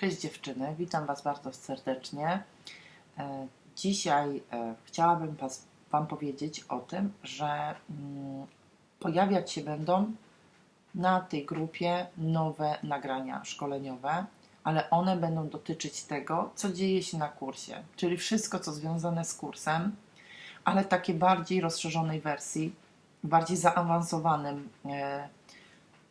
Cześć dziewczyny, witam Was bardzo serdecznie. E, dzisiaj e, chciałabym was, Wam powiedzieć o tym, że mm, pojawiać się będą na tej grupie nowe nagrania szkoleniowe, ale one będą dotyczyć tego, co dzieje się na kursie, czyli wszystko, co związane z kursem, ale takiej bardziej rozszerzonej wersji, bardziej zaawansowanym e,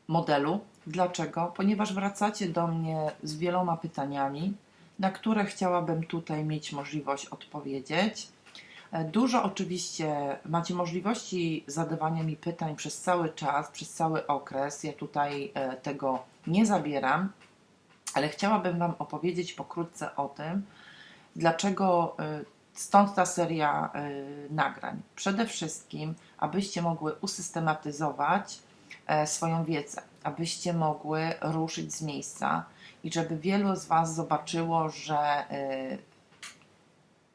modelu. Dlaczego? Ponieważ wracacie do mnie z wieloma pytaniami, na które chciałabym tutaj mieć możliwość odpowiedzieć. E, Dużo oczywiście macie możliwości zadawania mi pytań przez cały czas, przez cały okres. Ja tutaj e, tego nie zabieram, ale chciałabym Wam opowiedzieć pokrótce o tym, dlaczego e, stąd ta seria nagrań. Przede wszystkim, abyście mogły usystematyzować swoją wiedzę, abyście mogły ruszyć z miejsca i żeby wielu z Was zobaczyło, że e,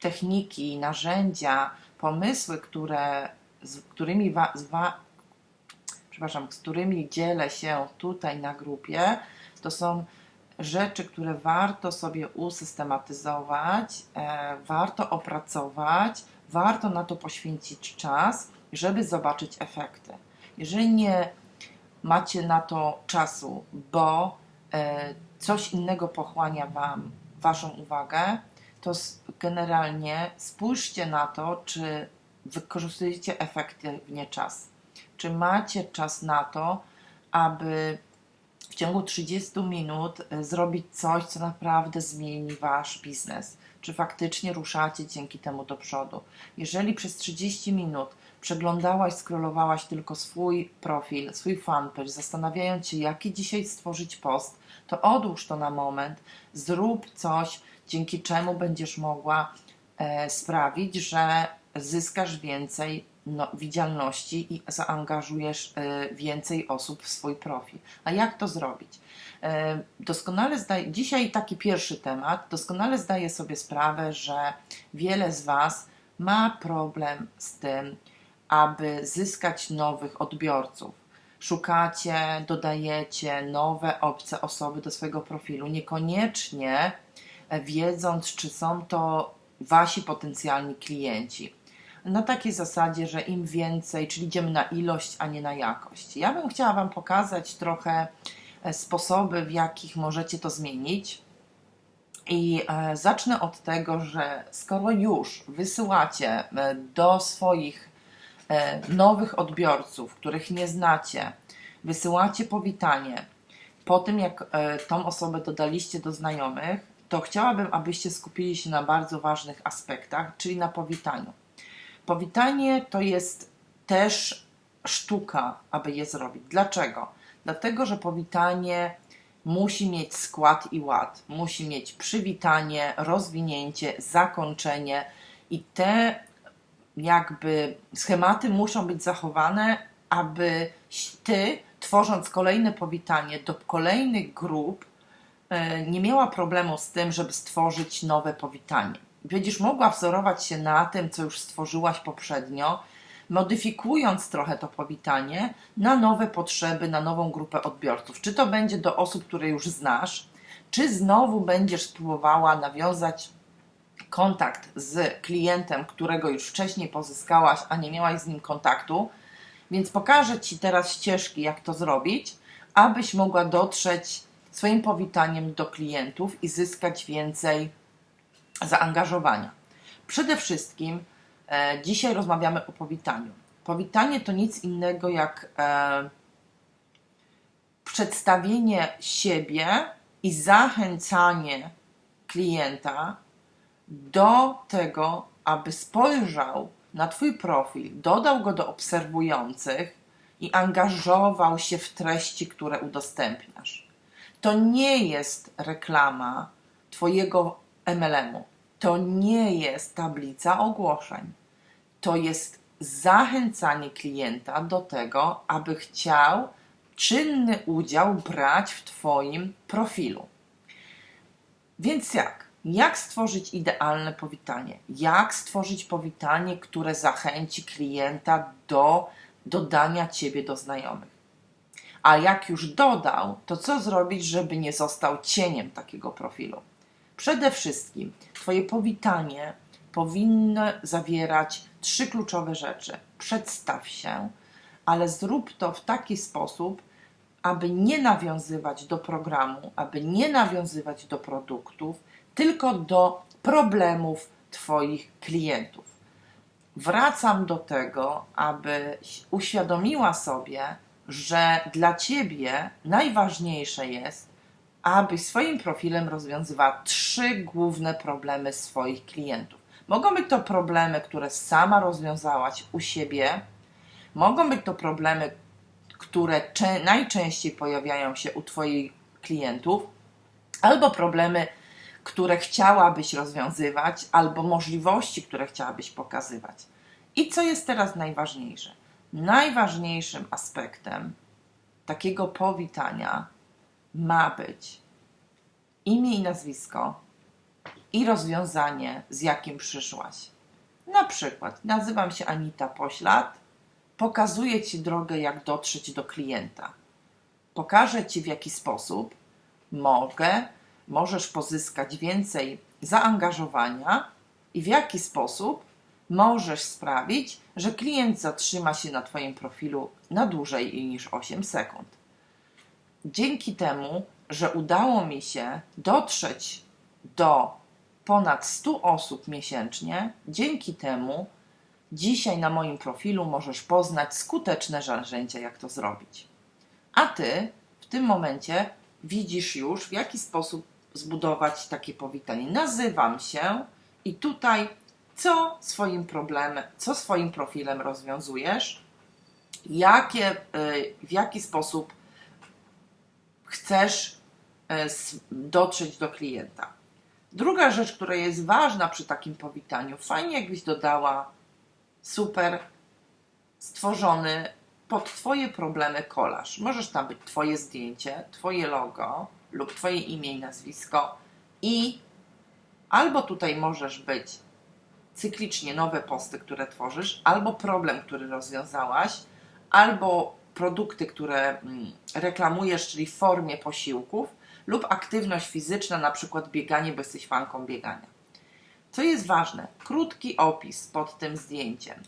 techniki, narzędzia, pomysły, które, z którymi wa, z wa, przepraszam, z którymi dzielę się tutaj na grupie, to są rzeczy, które warto sobie usystematyzować, e, warto opracować, warto na to poświęcić czas, żeby zobaczyć efekty. Jeżeli nie macie na to czasu, bo e, coś innego pochłania Wam Waszą uwagę, to generalnie spójrzcie na to, czy wykorzystujecie efektywnie czas. Czy macie czas na to, aby w ciągu 30 minut e, zrobić coś, co naprawdę zmieni Wasz biznes? Czy faktycznie ruszacie dzięki temu do przodu? Jeżeli przez 30 minut przeglądałaś, scrollowałaś tylko swój profil, swój fanpage, zastanawiając się, jaki dzisiaj stworzyć post, to odłóż to na moment, zrób coś, dzięki czemu będziesz mogła e, sprawić, że zyskasz więcej no, widzialności i zaangażujesz e, więcej osób w swój profil. A jak to zrobić? E, doskonale zdaję, dzisiaj taki pierwszy temat, doskonale zdaję sobie sprawę, że wiele z Was ma problem z tym, aby zyskać nowych odbiorców. Szukacie, dodajecie nowe, obce osoby do swojego profilu, niekoniecznie wiedząc, czy są to Wasi potencjalni klienci. Na takiej zasadzie, że im więcej, czyli idziemy na ilość, a nie na jakość. Ja bym chciała Wam pokazać trochę e, sposoby, w jakich możecie to zmienić. I e, zacznę od tego, że skoro już wysyłacie e, do swoich nowych odbiorców, których nie znacie, wysyłacie powitanie po tym, jak e, tą osobę dodaliście do znajomych, to chciałabym, abyście skupili się na bardzo ważnych aspektach, czyli na powitaniu. Powitanie to jest też sztuka, aby je zrobić. Dlaczego? Dlatego, że powitanie musi mieć skład i ład. Musi mieć przywitanie, rozwinięcie, zakończenie i te jakby schematy muszą być zachowane, aby ty, tworząc kolejne powitanie do kolejnych grup, e, nie miała problemu z tym, żeby stworzyć nowe powitanie. Będziesz mogła wzorować się na tym, co już stworzyłaś poprzednio, modyfikując trochę to powitanie na nowe potrzeby, na nową grupę odbiorców. Czy to będzie do osób, które już znasz, czy znowu będziesz próbowała nawiązać kontakt z klientem, którego już wcześniej pozyskałaś, a nie miałaś z nim kontaktu. Więc pokażę Ci teraz ścieżki, jak to zrobić, abyś mogła dotrzeć swoim powitaniem do klientów i zyskać więcej zaangażowania. Przede wszystkim e, dzisiaj rozmawiamy o powitaniu. Powitanie to nic innego jak e, przedstawienie siebie i zachęcanie klienta do tego, aby spojrzał na Twój profil, dodał go do obserwujących i angażował się w treści, które udostępniasz. To nie jest reklama Twojego MLM-u. To nie jest tablica ogłoszeń. To jest zachęcanie klienta do tego, aby chciał czynny udział brać w Twoim profilu. Więc jak? Jak stworzyć idealne powitanie? Jak stworzyć powitanie, które zachęci klienta do dodania Ciebie do znajomych? A jak już dodał, to co zrobić, żeby nie został cieniem takiego profilu? Przede wszystkim Twoje powitanie powinno zawierać trzy kluczowe rzeczy. Przedstaw się, ale zrób to w taki sposób, aby nie nawiązywać do programu, aby nie nawiązywać do produktów, tylko do problemów Twoich klientów. Wracam do tego, abyś uświadomiła sobie, że dla Ciebie najważniejsze jest, abyś swoim profilem rozwiązywała trzy główne problemy swoich klientów. Mogą być to problemy, które sama rozwiązałaś u siebie, mogą być to problemy, które najczęściej pojawiają się u Twoich klientów, albo problemy, które chciałabyś rozwiązywać, albo możliwości, które chciałabyś pokazywać. I co jest teraz najważniejsze? Najważniejszym aspektem takiego powitania ma być imię i nazwisko i rozwiązanie, z jakim przyszłaś. Na przykład, nazywam się Anita Poślad, pokazuję Ci drogę, jak dotrzeć do klienta. Pokażę Ci, w jaki sposób mogę, możesz pozyskać więcej zaangażowania i w jaki sposób możesz sprawić, że klient zatrzyma się na Twoim profilu na dłużej niż 8 sekund. Dzięki temu, że udało mi się dotrzeć do ponad 100 osób miesięcznie, dzięki temu dzisiaj na moim profilu możesz poznać skuteczne narzędzia, jak to zrobić. A Ty w tym momencie widzisz już, w jaki sposób zbudować takie powitanie. Nazywam się i tutaj co swoim problemem, co swoim profilem rozwiązujesz, jakie, y, w jaki sposób chcesz y, dotrzeć do klienta. Druga rzecz, która jest ważna przy takim powitaniu, fajnie jakbyś dodała super stworzony pod Twoje problemy kolaż. Możesz tam być Twoje zdjęcie, Twoje logo lub Twoje imię i nazwisko i albo tutaj możesz być cyklicznie nowe posty, które tworzysz, albo problem, który rozwiązałaś, albo produkty, które mm, reklamujesz, czyli w formie posiłków, lub aktywność fizyczna, na przykład bieganie, bo jesteś fanką biegania. Co jest ważne? Krótki opis pod tym zdjęciem,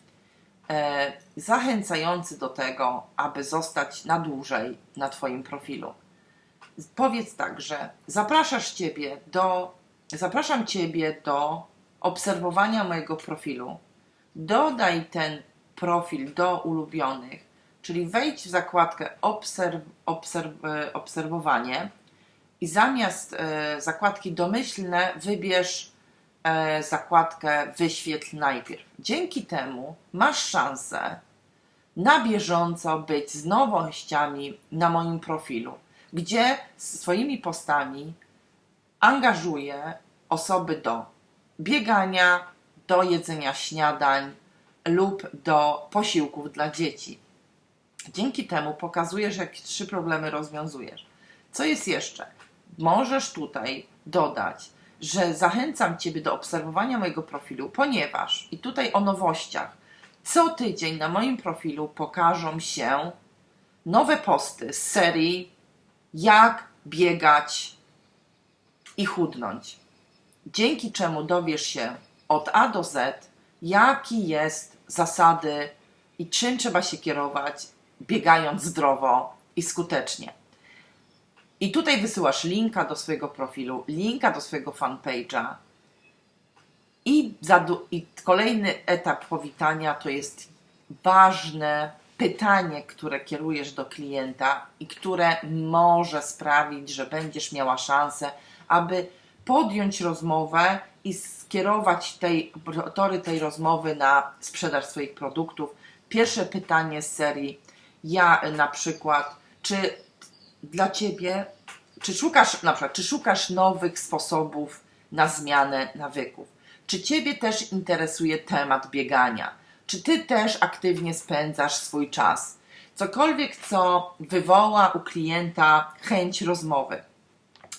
e, zachęcający do tego, aby zostać na dłużej na Twoim profilu. Powiedz tak, że zapraszasz Ciebie do, zapraszam Ciebie do obserwowania mojego profilu. Dodaj ten profil do ulubionych, czyli wejdź w zakładkę obserw, obserw, obserwowanie i zamiast e, zakładki domyślne wybierz e, zakładkę wyświetl najpierw. Dzięki temu masz szansę na bieżąco być z nowościami na moim profilu, gdzie swoimi postami angażuję osoby do biegania, do jedzenia śniadań lub do posiłków dla dzieci. Dzięki temu pokazujesz, jakie trzy problemy rozwiązujesz. Co jest jeszcze? możesz tutaj dodać, że zachęcam Ciebie do obserwowania mojego profilu, ponieważ i tutaj o nowościach. Co tydzień na moim profilu pokażą się nowe posty z serii jak biegać i chudnąć. Dzięki czemu dowiesz się od A do Z, jaki jest zasady i czym trzeba się kierować, biegając zdrowo i skutecznie. I tutaj wysyłasz linka do swojego profilu, linka do swojego fanpage'a. I, I kolejny etap powitania to jest ważne pytanie, które kierujesz do klienta i które może sprawić, że będziesz miała szansę, aby podjąć rozmowę i skierować tej, tory tej rozmowy na sprzedaż swoich produktów. Pierwsze pytanie z serii: Ja na przykład, czy dla Ciebie, czy szukasz, na przykład, czy szukasz nowych sposobów na zmianę nawyków? Czy Ciebie też interesuje temat biegania? Czy Ty też aktywnie spędzasz swój czas? Cokolwiek, co wywoła u klienta chęć rozmowy.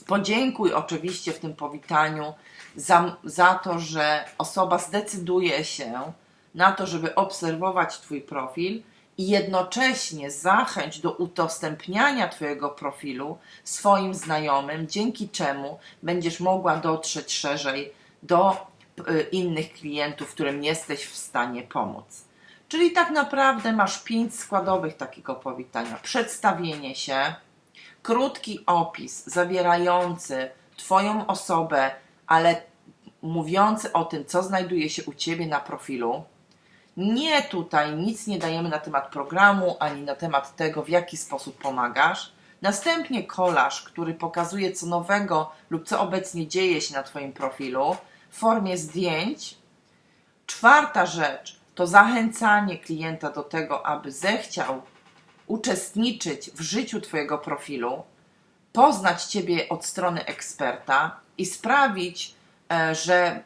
Podziękuj oczywiście w tym powitaniu za, za to, że osoba zdecyduje się na to, żeby obserwować Twój profil i jednocześnie zachęć do udostępniania Twojego profilu swoim znajomym, dzięki czemu będziesz mogła dotrzeć szerzej do innych klientów, którym jesteś w stanie pomóc. Czyli tak naprawdę masz pięć składowych takiego powitania: przedstawienie się, krótki opis zawierający Twoją osobę, ale mówiący o tym, co znajduje się u Ciebie na profilu. Nie tutaj nic nie dajemy na temat programu, ani na temat tego, w jaki sposób pomagasz. Następnie kolaż, który pokazuje, co nowego lub co obecnie dzieje się na Twoim profilu w formie zdjęć. Czwarta rzecz to zachęcanie klienta do tego, aby zechciał uczestniczyć w życiu Twojego profilu, poznać Ciebie od strony eksperta i sprawić, e, że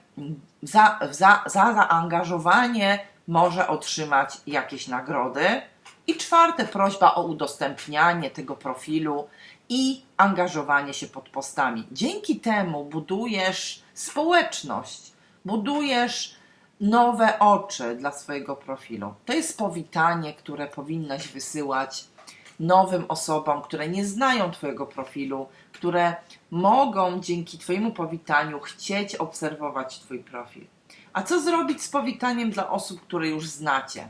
za, za, za zaangażowanie może otrzymać jakieś nagrody. I czwarte, prośba o udostępnianie tego profilu i angażowanie się pod postami. Dzięki temu budujesz społeczność, budujesz nowe oczy dla swojego profilu. To jest powitanie, które powinnaś wysyłać nowym osobom, które nie znają Twojego profilu, które mogą dzięki Twojemu powitaniu chcieć obserwować Twój profil. A co zrobić z powitaniem dla osób, które już znacie?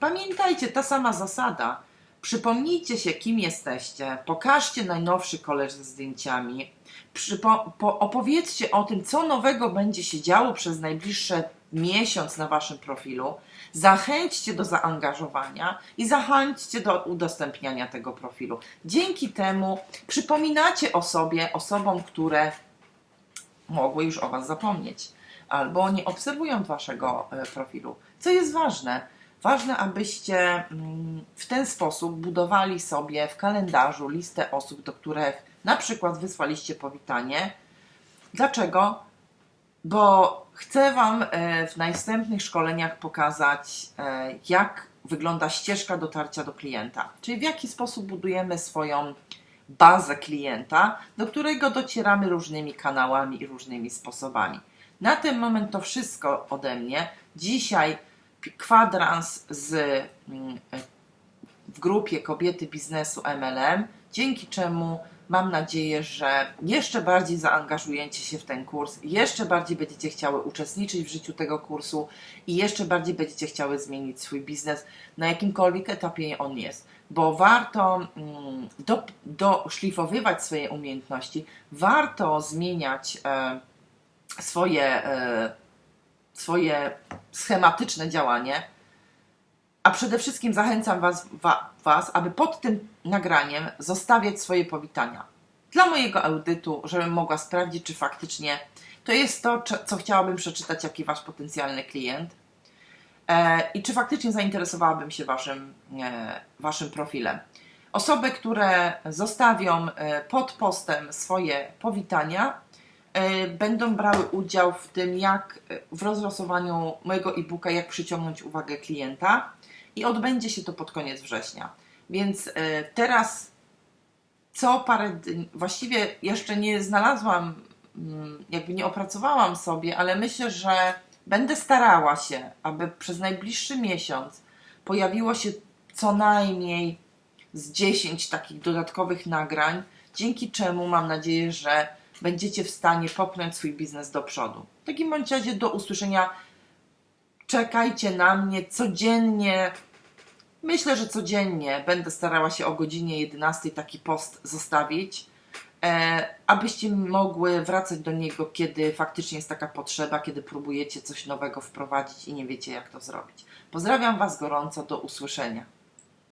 Pamiętajcie, ta sama zasada. Przypomnijcie się, kim jesteście, pokażcie najnowszy koleż ze zdjęciami, Przypo- po- opowiedzcie o tym, co nowego będzie się działo przez najbliższe miesiąc na waszym profilu. Zachęćcie do zaangażowania i zachęćcie do udostępniania tego profilu. Dzięki temu przypominacie o sobie osobom, które mogły już o was zapomnieć albo nie obserwują waszego e, profilu. Co jest ważne? Ważne, abyście mm, w ten sposób budowali sobie w kalendarzu listę osób, do których na przykład wysłaliście powitanie. Dlaczego? Bo chcę Wam e, w następnych szkoleniach pokazać, e, jak wygląda ścieżka dotarcia do klienta, czyli w jaki sposób budujemy swoją bazę klienta, do którego docieramy różnymi kanałami i różnymi sposobami. Na ten moment to wszystko ode mnie. Dzisiaj kwadrans z, mm, w grupie Kobiety Biznesu MLM, dzięki czemu mam nadzieję, że jeszcze bardziej zaangażujecie się w ten kurs, jeszcze bardziej będziecie chciały uczestniczyć w życiu tego kursu i jeszcze bardziej będziecie chciały zmienić swój biznes na jakimkolwiek etapie on jest. Bo warto mm, do, doszlifowywać swoje umiejętności, warto zmieniać. E, swoje, e, swoje schematyczne działanie, a przede wszystkim zachęcam was, wa, was, aby pod tym nagraniem zostawiać swoje powitania. Dla mojego audytu, żebym mogła sprawdzić, czy faktycznie to jest to, co chciałabym przeczytać, jaki wasz potencjalny klient. E, i czy faktycznie zainteresowałabym się waszym, e, waszym profilem. Osoby, które zostawią e, pod postem swoje powitania, będą brały udział w tym, jak e, w rozlosowaniu mojego e-booka, jak przyciągnąć uwagę klienta i odbędzie się to pod koniec września. Więc e, teraz co parę dni, właściwie jeszcze nie znalazłam, mm, jakby nie opracowałam sobie, ale myślę, że będę starała się, aby przez najbliższy miesiąc pojawiło się co najmniej z 10 takich dodatkowych nagrań, dzięki czemu mam nadzieję, że będziecie w stanie popchnąć swój biznes do przodu. W takim bądź razie do usłyszenia. Czekajcie na mnie codziennie. Myślę, że codziennie będę starała się o godzinie 11 taki post zostawić, e, abyście mogły wracać do niego, kiedy faktycznie jest taka potrzeba, kiedy próbujecie coś nowego wprowadzić i nie wiecie, jak to zrobić. Pozdrawiam Was gorąco, do usłyszenia.